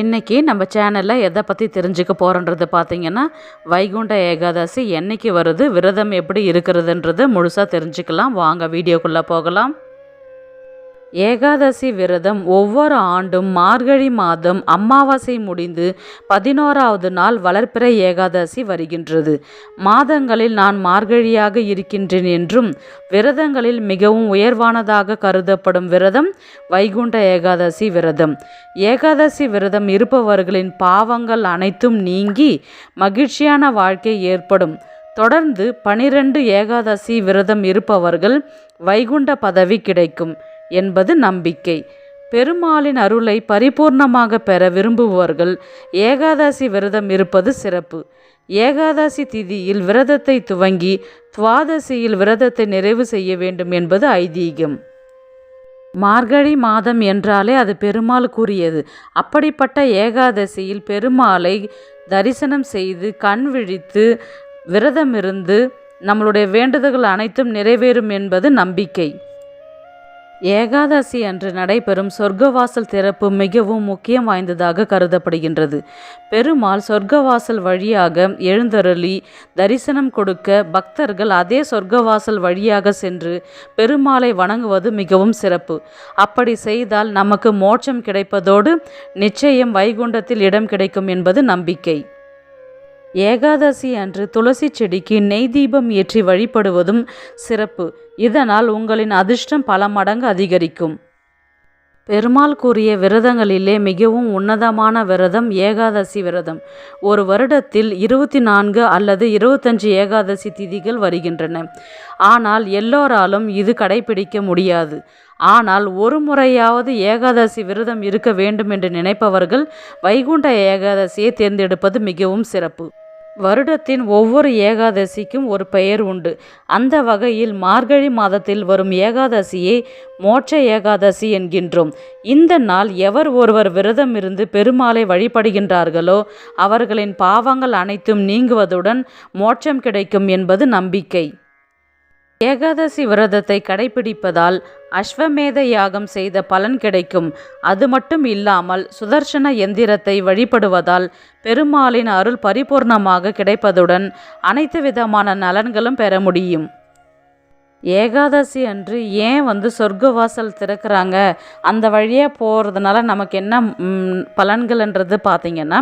இன்றைக்கி நம்ம சேனலில் எதை பற்றி தெரிஞ்சுக்க போகிறோன்றது பார்த்தீங்கன்னா வைகுண்ட ஏகாதசி என்னைக்கு வருது விரதம் எப்படி இருக்கிறதுன்றது முழுசாக தெரிஞ்சுக்கலாம். வாங்க வீடியோக்குள்ளே போகலாம். ஏகாதசி விரதம் ஒவ்வொரு ஆண்டும் மார்கழி மாதம் அமாவாசை முடிந்து பதினோராவது நாள் வளர்ப்பிறை ஏகாதசி வருகின்றது. மாதங்களில் நான் மார்கழியாக இருக்கின்றேன் என்றும் விரதங்களில் மிகவும் உயர்வானதாக கருதப்படும் விரதம் வைகுண்ட ஏகாதசி விரதம். ஏகாதசி விரதம் இருப்பவர்களின் பாவங்கள் அனைத்தும் நீங்கி மகிழ்ச்சியான வாழ்க்கை ஏற்படும். தொடர்ந்து பனிரெண்டு ஏகாதசி விரதம் இருப்பவர்கள் வைகுண்ட பதவி கிடைக்கும். என்பது நம்பிக்கை. பெருமாளின் அருளை பரிபூர்ணமாக பெற விரும்புபவர்கள் ஏகாதசி விரதம் இருப்பது சிறப்பு. ஏகாதசி திதியில் விரதத்தை துவங்கி துவாதசியில் விரதத்தை நிறைவு செய்ய வேண்டும் என்பது ஐதீகம். மார்கழி மாதம் என்றாலே அது பெருமாள் கூறியது. அப்படிப்பட்ட ஏகாதசியில் பெருமாளை தரிசனம் செய்து கண் விழித்து விரதமிருந்து நம்மளுடைய வேண்டுதல்கள் அனைத்தும் நிறைவேறும் என்பது நம்பிக்கை. ஏகாதசி அன்று நடைபெறும் சொர்க்கவாசல் திறப்பு மிகவும் முக்கியம் வாய்ந்ததாக கருதப்படுகின்றது. பெருமாள் சொர்க்கவாசல் வழியாக எழுந்தருளி தரிசனம் கொடுக்க பக்தர்கள் அதே சொர்க்கவாசல் வழியாக சென்று பெருமாளை வணங்குவது மிகவும் சிறப்பு. அப்படி செய்தால் நமக்கு மோட்சம் கிடைப்பதோடு நிச்சயம் வைகுண்டத்தில் இடம் கிடைக்கும் என்பது நம்பிக்கை. ஏகாதசி அன்று துளசி செடிக்கு நெய் தீபம் ஏற்றி வழிபடுவதும் சிறப்பு. இதனால் உங்களின் அதிர்ஷ்டம் பல மடங்கு அதிகரிக்கும். பெருமாள் கூறிய விரதங்களிலே மிகவும் உன்னதமான விரதம் ஏகாதசி விரதம். ஒரு வருடத்தில் இருபத்தி நான்கு அல்லது இருபத்தஞ்சு ஏகாதசி திதிகள் வருகின்றன. ஆனால் எல்லோராலும் இது கடைபிடிக்க முடியாது. ஆனால் ஒரு முறையாவது ஏகாதசி விரதம் இருக்க வேண்டும் என்று நினைப்பவர்கள் வைகுண்ட ஏகாதசியை தேர்ந்தெடுப்பது மிகவும் சிறப்பு. வருடத்தின் ஒவ்வொரு ஏகாதசிக்கும் ஒரு பெயர் உண்டு. அந்த வகையில் மார்கழி மாதத்தில் வரும் ஏகாதசியை மோட்ச ஏகாதசி என்கின்றோம். இந்த நாள் எவர் ஒருவர் விரதம் இருந்து பெருமாளை வழிபடுகின்றார்களோ அவர்களின் பாவங்கள் அனைத்தும் நீங்குவதுடன் மோட்சம் கிடைக்கும் என்பது நம்பிக்கை. ஏகாதசி விரதத்தை கடைபிடிப்பதால் அஸ்வமேத யாகம் செய்த பலன் கிடைக்கும். அது மட்டும் இல்லாமல் சுதர்சன எந்திரத்தை வழிபடுவதால் பெருமாளின் அருள் பரிபூர்ணமாக கிடைப்பதுடன் அனைத்து விதமான நலன்களும் பெற முடியும். ஏகாதசி அன்று ஏன் வந்து சொர்க்க வாசல் திறக்கிறாங்க? அந்த வழியாக போகிறதுனால நமக்கு என்ன பலன்கள்ன்றது பார்த்திங்கன்னா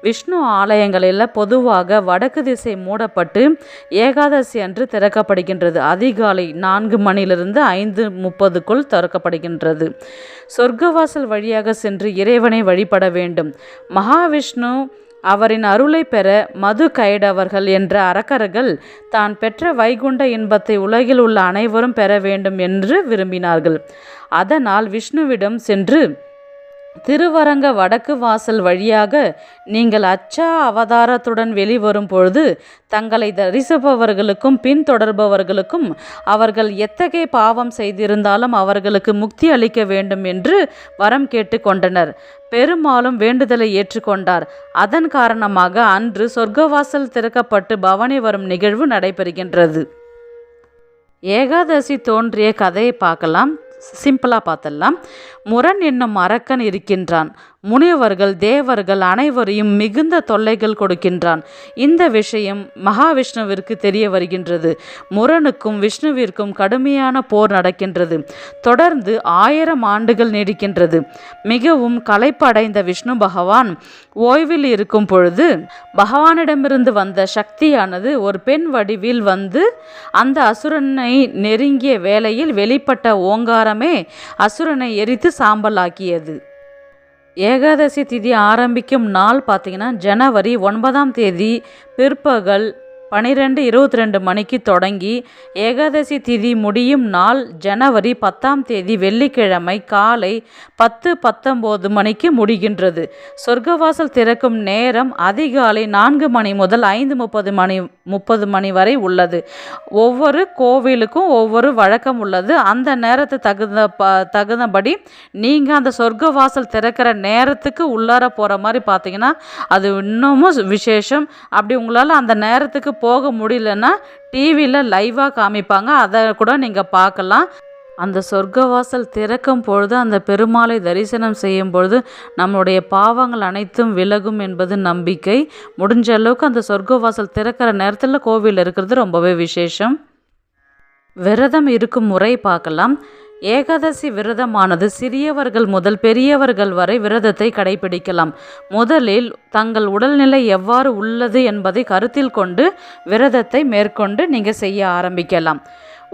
விஷ்ணு ஆலயங்களில் பொதுவாக வடக்கு திசை மூடப்பட்டு ஏகாதசி அன்று திறக்கப்படுகின்றது. அதிகாலை நான்கு மணிலிருந்து ஐந்து முப்பதுக்குள் திறக்கப்படுகின்றது. சொர்க்கவாசல் வழியாக சென்று இறைவனை வழிபட வேண்டும். மகாவிஷ்ணு அவரின் அருளை பெற மது கைடவர்கள் என்ற அரக்கர்கள் தான் பெற்ற வைகுண்ட இன்பத்தை உலகில் உள்ள அனைவரும் பெற வேண்டும் என்று விரும்பினார்கள். அதனால் விஷ்ணுவிடம் சென்று திருவரங்க வடக்கு வாசல் வழியாக நீங்கள் அச்சா அவதாரத்துடன் வெளிவரும் பொழுது தங்களை தரிசிப்பவர்களுக்கும் பின்தொடர்பவர்களுக்கும் அவர்கள் எத்தகைய பாவம் செய்திருந்தாலும் அவர்களுக்கு முக்தி அளிக்க வேண்டும் என்று வரம் கேட்டுக்கொண்டனர். பெருமாளும் வேண்டுதலை ஏற்றுக்கொண்டார். அதன் காரணமாக அன்று சொர்க்கவாசல் திறக்கப்பட்டு பவனி வரும் நிகழ்வு நடைபெறுகின்றது. ஏகாதசி தோன்றிய கதையை பார்க்கலாம். சிம்பிளாக பார்த்துடலாம். முரண் என்னும் அரக்கன் இருக்கின்றான். முனிவர்கள் தேவர்கள் அனைவரையும் மிகுந்த தொல்லைகள் கொடுக்கின்றான். இந்த விஷயம் மகாவிஷ்ணுவிற்கு தெரிய வருகின்றது. முரனுக்கும் விஷ்ணுவிற்கும் கடுமையான போர் நடக்கின்றது. தொடர்ந்து ஆயிரம் ஆண்டுகள் நீடிக்கின்றது. மிகவும் களைப்படைந்த விஷ்ணு பகவான் ஓய்வில் இருக்கும் பொழுது பகவானிடமிருந்து வந்த சக்தியானது ஒரு பெண் வடிவில் வந்து அந்த அசுரனை நெருங்கிய வேளையில் வெளிப்பட்ட ஓங்காரமே அசுரனை எரித்து சாம்பலாக்கியது. ஏகாதசி திதி ஆரம்பிக்கும் நாள் பார்த்திங்கன்னா ஜனவரி ஒன்பதாம் தேதி பிற்பகல் பனிரெண்டு இருபத்தி ரெண்டு மணிக்கு தொடங்கி ஏகாதசி திதி முடியும் நாள் ஜனவரி பத்தாம் தேதி வெள்ளிக்கிழமை காலை பத்து பத்தொம்போது மணிக்கு முடிகின்றது. சொர்க்கவாசல் திறக்கும் நேரம் அதிகாலை நான்கு மணி முதல் ஐந்து முப்பது மணி முப்பது மணி வரை உள்ளது. ஒவ்வொரு கோவிலுக்கும் ஒவ்வொரு வழக்கம் உள்ளது. அந்த நேரத்தை தகுந்த ப தகுந்தபடி நீங்கள் அந்த சொர்க்கவாசல் திறக்கிற நேரத்துக்கு உள்ளார போகிற மாதிரி பார்த்தீங்கன்னா அது இன்னமும் விசேஷம். அப்படி உங்களால் அந்த நேரத்துக்கு போக முடியலன்னா டிவியில் லைவாக காமிப்பாங்க. அதை கூட நீங்கள் பார்க்கலாம். அந்த சொர்க்கவாசல் திறக்கும் பொழுது அந்த பெருமாளை தரிசனம் செய்யும் பொழுது நம்மளுடைய பாவங்கள் அனைத்தும் விலகும் என்பது நம்பிக்கை. முடிஞ்ச அளவுக்கு அந்த சொர்க்கவாசல் திறக்கிற நேரத்தில் கோவில் இருக்கிறது ரொம்பவே விசேஷம். விரதம் இருக்கும் முறை பார்க்கலாம். ஏகாதசி விரதமானது சிறியவர்கள் முதல் பெரியவர்கள் வரை விரதத்தை கடைபிடிக்கலாம். முதலில் தங்கள் உடல்நிலை எவ்வாறு உள்ளது என்பதை கருத்தில் கொண்டு விரதத்தை மேற்கொண்டு நீங்கள் செய்ய ஆரம்பிக்கலாம்.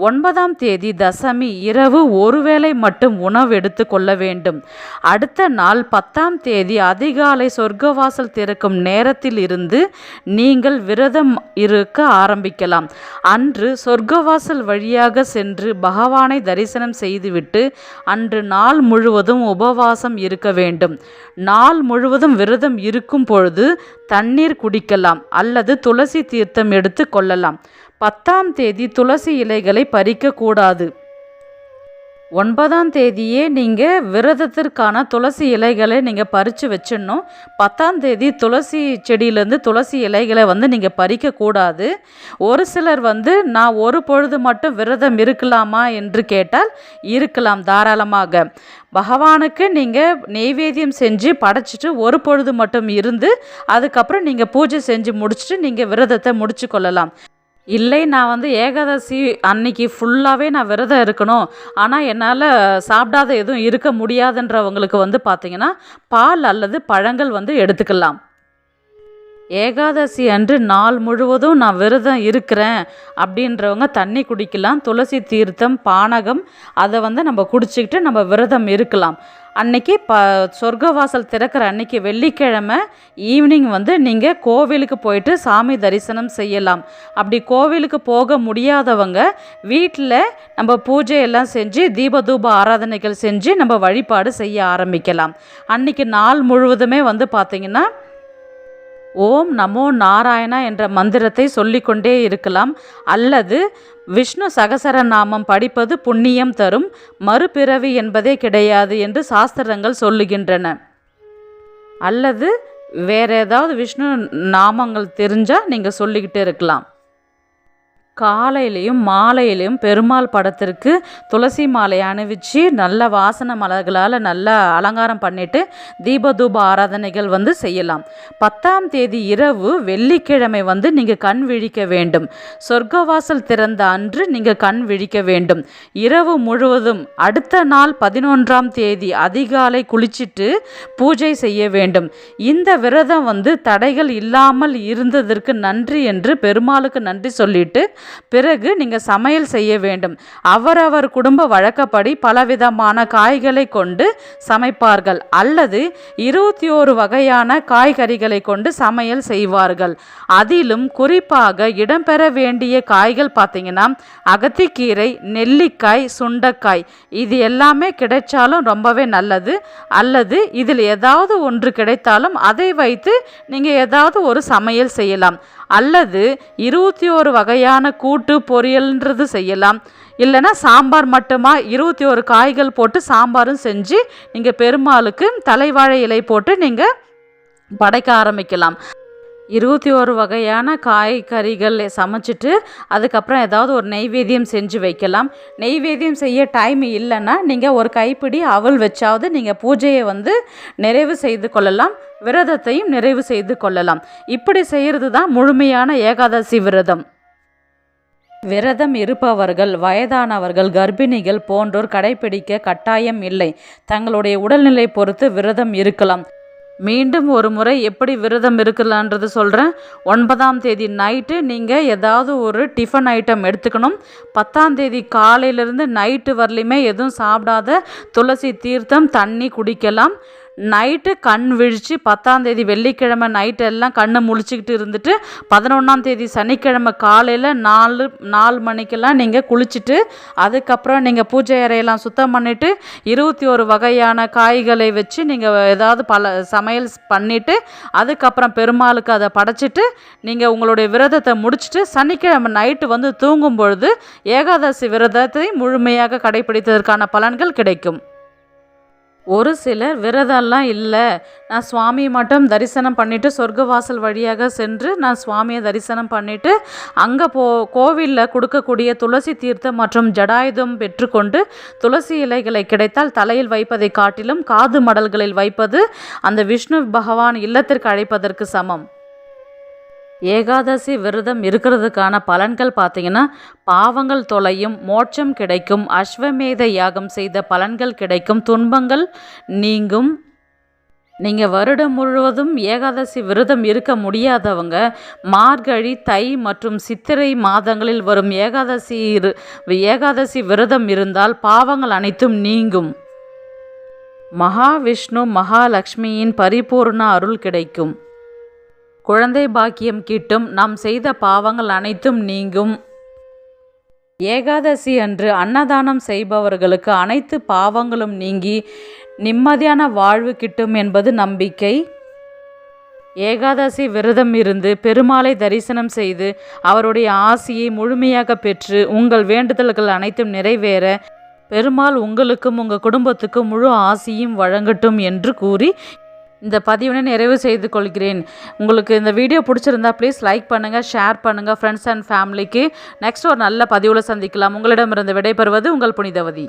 ஒன்பதாம் தேதி தசமி இரவு ஒருவேளை மட்டும் உணவு எடுத்து கொள்ள வேண்டும். அடுத்த நாள் பத்தாம் தேதி அதிகாலை சொர்க்கவாசல் திறக்கும் நேரத்தில் இருந்து நீங்கள் விரதம் இருக்க ஆரம்பிக்கலாம். அன்று சொர்க்கவாசல் வழியாக சென்று பகவானை தரிசனம் செய்துவிட்டு அன்று நாள் முழுவதும் உபவாசம் இருக்க வேண்டும். நாள் முழுவதும் விரதம் இருக்கும் பொழுது தண்ணீர் குடிக்கலாம் அல்லது துளசி தீர்த்தம் எடுத்து கொள்ளலாம். பத்தாம் தேதி துளசி இலைகளை பறிக்கக்கூடாது. ஒன்பதாம் தேதியே நீங்கள் விரதத்திற்கான துளசி இலைகளை நீங்கள் பறித்து வச்சிடணும். பத்தாம் தேதி துளசி செடியிலேருந்து துளசி இலைகளை வந்து நீங்கள் பறிக்கக்கூடாது. ஒரு சிலர் வந்து நான் ஒரு பொழுது மட்டும் விரதம் இருக்கலாமா? என்று கேட்டால் இருக்கலாம் தாராளமாக. பகவானுக்கு நீங்கள் நெய்வேத்தியம் செஞ்சு படைச்சிட்டு ஒரு பொழுது மட்டும் இருந்து அதுக்கப்புறம் நீங்கள் பூஜை செஞ்சு முடிச்சுட்டு நீங்கள் விரதத்தை முடிச்சு கொள்ளலாம். இல்லை நான் வந்து ஏகாதசி அன்னைக்கு ஃபுல்லாகவே நான் விரதம் இருக்கணும். ஆனால் என்னால் சாப்பிடாத எதுவும் இருக்க முடியாதுன்றவங்களுக்கு வந்து பார்த்திங்கன்னா பால் அல்லது பழங்கள் வந்து எடுத்துக்கலாம். ஏகாதசி அன்று நாள் முழுவதும் நான் விரதம் இருக்கிறேன் அப்படின்றவங்க தண்ணி குடிக்கலாம் துளசி தீர்த்தம் பானகம் அதை வந்து நம்ம குடிச்சிக்கிட்டு நம்ம விரதம் இருக்கலாம். அன்னைக்கு ப சொர்க்கவாசல் திறக்கிற அன்னைக்கு வெள்ளிக்கிழமை ஈவினிங் வந்து நீங்கள் கோவிலுக்கு போயிட்டு சாமி தரிசனம் செய்யலாம். அப்படி கோவிலுக்கு போக முடியாதவங்க வீட்டில் நம்ம பூஜை எல்லாம் செஞ்சு தீபதூப ஆராதனைகள் செஞ்சு நம்ம வழிபாடு செய்ய ஆரம்பிக்கலாம். அன்னைக்கு நாள் முழுவதுமே வந்து பார்த்திங்கன்னா ஓம் நமோ நாராயணா என்ற மந்திரத்தை சொல்லிக்கொண்டே இருக்கலாம். அல்லது விஷ்ணு சகசரநாமம் படிப்பது புண்ணியம் தரும் மறுபிறவி என்பதே கிடையாது என்று சாஸ்திரங்கள் சொல்லுகின்றன. அல்லது வேறு ஏதாவது விஷ்ணு நாமங்கள் தெரிஞ்சால் நீங்கள் சொல்லிக்கிட்டே இருக்கலாம். காலையிலையும் மாலையிலையும் பெருமாள் படத்திற்கு துளசி மாலை அணிவிச்சு நல்ல வாசன மலர்களால் நல்லா அலங்காரம் பண்ணிட்டு தீபதூப ஆராதனைகள் வந்து செய்யலாம். பத்தாம் தேதி இரவு வெள்ளிக்கிழமை வந்து நீங்கள் கண் விழிக்க வேண்டும். சொர்க்கவாசல் திறந்த அன்று நீங்கள் கண் விழிக்க வேண்டும். இரவு முழுவதும் அடுத்த நாள் பதினொன்றாம் தேதி அதிகாலை குளிச்சிட்டு பூஜை செய்ய வேண்டும். இந்த விரதம் வந்து தடைகள் இல்லாமல் இருந்ததற்கு நன்றி என்று பெருமாளுக்கு நன்றி சொல்லிட்டு பிறகு நீங்கள் சமையல் செய்ய வேண்டும். அவரவர் குடும்ப வழக்கப்படி பலவிதமான காய்களை கொண்டு சமைப்பார்கள். அல்லது இருபத்தி ஓரு வகையான காய்கறிகளை கொண்டு சமையல் செய்வார்கள். அதிலும் குறிப்பாக இடம்பெற வேண்டிய காய்கள் பார்த்தீங்கன்னா அகத்திக்கீரை நெல்லிக்காய் சுண்டைக்காய். இது எல்லாமே கிடைச்சாலும் ரொம்பவே நல்லது. அல்லது இதில் ஏதாவது ஒன்று கிடைத்தாலும் அதை வைத்து நீங்கள் ஏதாவது ஒரு சமையல் செய்யலாம். அல்லது இருபத்தி ஒரு வகையான கூட்டு பொரியல்ன்றது செய்யலாம். இல்லைன்னா சாம்பார் மட்டுமா? இருபத்தி ஒரு காய்கள் போட்டு சாம்பாரும் செஞ்சு நீங்கள் பெருமாளுக்கு தலைவாழை இலை போட்டு நீங்கள் படைக்க ஆரம்பிக்கலாம். இருபத்தி ஒரு வகையான காய்கறிகள் சமைச்சிட்டு அதுக்கப்புறம் ஏதாவது ஒரு நெய்வேத்தியம் செஞ்சு வைக்கலாம். நெய்வேத்தியம் செய்ய டைம் இல்லைன்னா நீங்கள் ஒரு கைப்பிடி அவல் வச்சாவது நீங்கள் பூஜையை வந்து நிறைவு செய்து கொள்ளலாம். விரதத்தையும் நிறைவு செய்து கொள்ளலாம். இப்படி செய்கிறது தான் முழுமையான ஏகாதசி விரதம். விரதம் இருப்பவர்கள் வயதானவர்கள் கர்ப்பிணிகள் போன்றோர் கடைபிடிக்க கட்டாயம் இல்லை. தங்களுடைய உடல்நிலை பொறுத்து விரதம் இருக்கலாம். மீண்டும் ஒரு முறை எப்படி விரதம் இருக்கலான்றது சொல்கிறேன் ஒன்பதாம் தேதி நைட்டு நீங்கள் ஏதாவது ஒரு டிஃபன் ஐட்டம் எடுத்துக்கணும். பத்தாம் தேதி காலையிலேருந்து நைட்டு வரலையுமே எதுவும் சாப்பிடாத துளசி தீர்த்தம் தண்ணி குடிக்கலாம். நைட்டு கண் விழித்து பத்தாம் தேதி வெள்ளிக்கிழமை நைட்டு எல்லாம் கண்ணை முழிச்சிக்கிட்டு இருந்துட்டு பதினொன்றாம் தேதி சனிக்கிழமை காலையில் நாலு நாலு மணிக்கெல்லாம் நீங்கள் குளிச்சுட்டு அதுக்கப்புறம் நீங்கள் பூஜை அறையெல்லாம் சுத்தம் பண்ணிவிட்டு இருபத்தி ஒரு வகையான காய்களை வச்சு நீங்கள் ஏதாவது பல சமையல் பண்ணிவிட்டு அதுக்கப்புறம் பெருமாளுக்கு அதை படைச்சிட்டு நீங்கள் உங்களுடைய விரதத்தை முடிச்சுட்டு சனிக்கிழமை நைட்டு வந்து தூங்கும் பொழுது ஏகாதசி விரதத்தை முழுமையாக கடைபிடித்ததற்கான பலன்கள் கிடைக்கும். ஒரு சிலர் விரதம்லாம் இல்லை. நான் சுவாமியை மட்டும் தரிசனம் பண்ணிவிட்டு சொர்க்கவாசல் வழியாக சென்று நான் சுவாமியை தரிசனம் பண்ணிவிட்டு அங்கே போ கோவிலில் கொடுக்கக்கூடிய துளசி தீர்த்தம் மற்றும் ஜடாயுதம் பெற்றுக்கொண்டு துளசி இலைகளை கிடைத்தால் தலையில் வைப்பதை காட்டிலும் காது மடல்களில் வைப்பது அந்த விஷ்ணு பகவான் இல்லத்திற்கு அழைப்பதற்கு சமம். ஏகாதசி விரதம் இருக்கிறதுக்கான பலன்கள் பார்த்தீங்கன்னா பாவங்கள் தொலையும் மோட்சம் கிடைக்கும் அஸ்வமேத யாகம் செய்த பலன்கள் கிடைக்கும் துன்பங்கள் நீங்கும். நீங்கள் வருடம் முழுவதும் ஏகாதசி விரதம் இருக்க முடியாதவங்க மார்கழி தை மற்றும் சித்திரை மாதங்களில் வரும் ஏகாதசி இரு- ஏகாதசி விரதம் இருந்தால் பாவங்கள் அனைத்தும் நீங்கும். மகாவிஷ்ணு மகாலட்சுமியின் பரிபூர்ண அருள் கிடைக்கும். குழந்தை பாக்கியம் கிட்டும் நாம் செய்த பாவங்கள் அனைத்தும் நீங்கும். ஏகாதசி அன்று அன்னதானம் செய்பவர்களுக்கு அனைத்து பாவங்களும் நீங்கி நிம்மதியான வாழ்வு கிட்டும் என்பது நம்பிக்கை. ஏகாதசி விரதம் இருந்து பெருமாளை தரிசனம் செய்து அவருடைய ஆசியை முழுமையாக பெற்று உங்கள் வேண்டுதல்கள் அனைத்தும் நிறைவேற பெருமாள் உங்களுக்கும் உங்கள் குடும்பத்துக்கும் முழு ஆசியும் வழங்கட்டும் என்று கூறி இந்த பதிவினை நிறைவு செய்து கொள்கிறேன் உங்களுக்கு இந்த வீடியோ பிடிச்சிருந்தா ப்ளீஸ் லைக் பண்ணுங்கள் ஷேர் பண்ணுங்கள் ஃப்ரெண்ட்ஸ் அண்ட் ஃபேமிலிக்கு நெக்ஸ்ட் ஒரு நல்ல பதிவில் சந்திக்கலாம். உங்களிடமிருந்து விடைபெறுவது உங்கள் புனிதவதி.